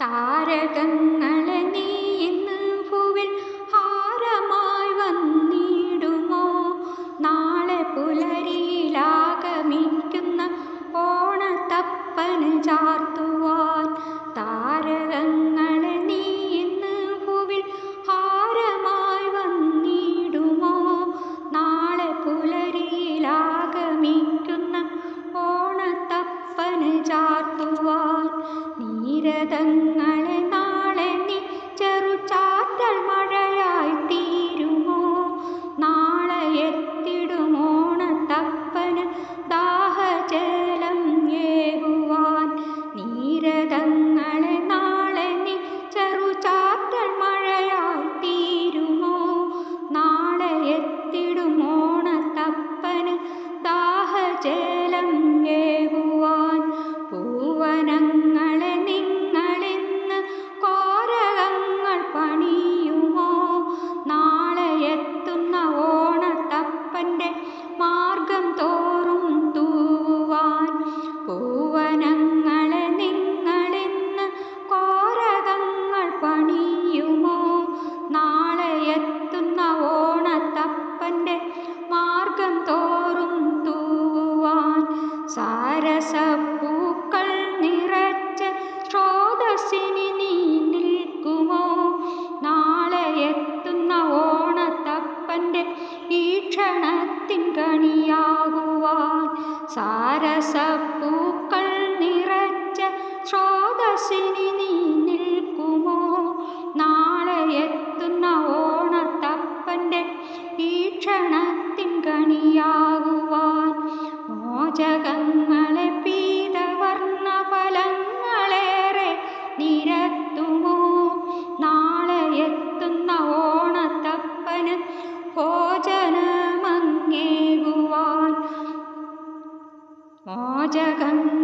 താരകങ്ങളെ നീ ഇന്ന് ഭൂവിൽ ഹാരമായി വന്നിടുമോ? നാളെ പുലരിയിലാഗമിക്കുന്ന ഓണത്തപ്പന് ചാർത്തുവാൻ താരകങ്ങളെ നീ ഇന്ന് ഭൂവിൽ ഹാരമായി വന്നിടുമോ? നാളെ പുലരിയിലാഗമിക്കുന്ന ഓണത്തപ്പന് ചാർത്തുവാൻ നീരതങ്ങളെ സാരസപ്പൂക്കൾ നിറച്ച സ്രോതസ്സിനി നീ നിൽക്കുമോ? നാളെ എത്തുന്ന ഓണത്തപ്പന്റെ ഈക്ഷണത്തിൻ കണിയാകുവാൻ സാരസപ്പൂക്കൾ നിറച്ച സ്രോതസ്സിനി നീ നിൽക്കുമോ? നാളെ എത്തുന്ന ഓണത്തപ്പന്റെ ഈക്ഷണത്തിൻ കണിയാകുവാൻ മോചകങ്ങളെ जगन्